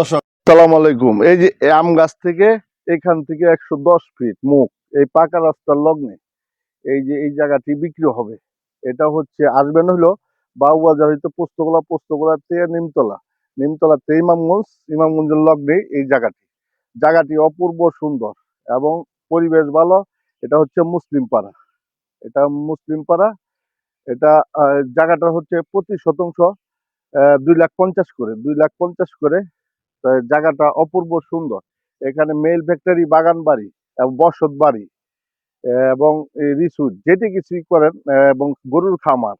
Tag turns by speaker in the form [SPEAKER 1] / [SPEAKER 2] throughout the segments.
[SPEAKER 1] সালাম আলাইকুম। এই যে আম গাছ থেকে এখান থেকে একশো দশ ফিট মুখ, এই পাকা রাস্তার লগ্নে এই যে এই জায়গাটি বিক্রি হবে। এটা হচ্ছে আসবেন হলো বাবুবাজার হইতে পোস্তগোলা পোস্তগোলা থেকে নিমতলা। নিমতলা থেকে ইমামগঞ্জ, ইমামগঞ্জের লগ্নে এই জায়গাটি। জায়গাটি অপূর্ব সুন্দর এবং পরিবেশ ভালো। এটা হচ্ছে মুসলিম পাড়া। এটা মুসলিম পাড়া। এটা জায়গাটা হচ্ছে প্রতি শতাংশ দুই লাখ পঞ্চাশ করে, দুই লাখ পঞ্চাশ করে তো জায়গাটা অপূর্ব সুন্দর। এখানে মেল ফ্যাক্টরি বাগান বাড়ি এবং বসত বাড়ি এবং রিসুট যেটি কিছুই করেন এবং গরুর খামার।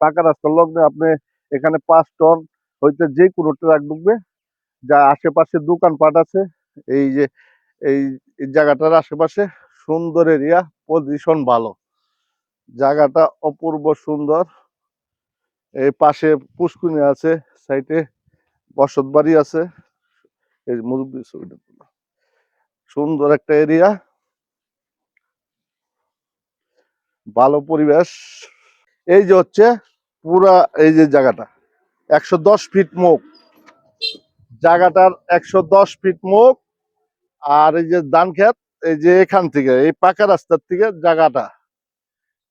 [SPEAKER 1] পাকা রাস্তার লগ্নে আপনি এখানে পাঁচ টন হইতে যে কোনো ট্রাক ঢুকবে, যা আশেপাশে দোকানপাট আছে, এই যে, এই জায়গাটার আশেপাশে সুন্দর এরিয়া, পজিশন ভালো। জায়গাটা অপূর্ব সুন্দর। এই পাশে পুষ্কুনি আছে, সাইডে বসত বাড়ি আছে। এই যে মুরব্বী ছবিটা তুলো। সুন্দর একটা এরিয়া ভালো পরিবেশ। এই যে হচ্ছে পুরা এই যে জায়গাটা, একশো দশ ফিট মুখ। জায়গাটার একশো দশ ফিট মুখ আর এই যে ধান এই যে এখান থেকে, এই পাকা রাস্তার থেকে জায়গাটা।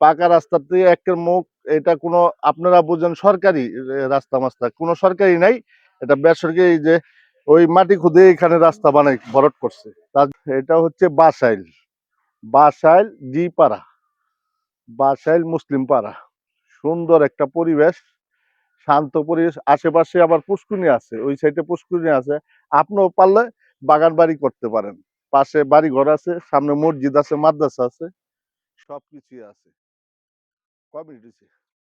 [SPEAKER 1] পাকা রাস্তার থেকে একের মুখ, এটা কোনো, আপনারা বুঝেন সরকারি রাস্তা মাস্তা, কোনো সরকারি নাই। এটা বেসরকারি যে ওই মাটি খুদে এখানে রাস্তা বানাই, ভরট করছে। তার এটা হচ্ছে বাসাইল। বাসাইল জি পাড়া বাসাইল মুসলিম পাড়া। সুন্দর একটা পরিবেশ, শান্ত পরিবেশ। আশেপাশে আবার পুষ্কুনি আছে, ওই সাইডে পুষ্কুনি আছে। আপনিও পারলে বাগান বাড়ি করতে পারেন। পাশে বাড়ি ঘর আছে, সামনে মসজিদ আছে, মাদ্রাসা আছে, সবকিছুই আছে। কমিউনিটি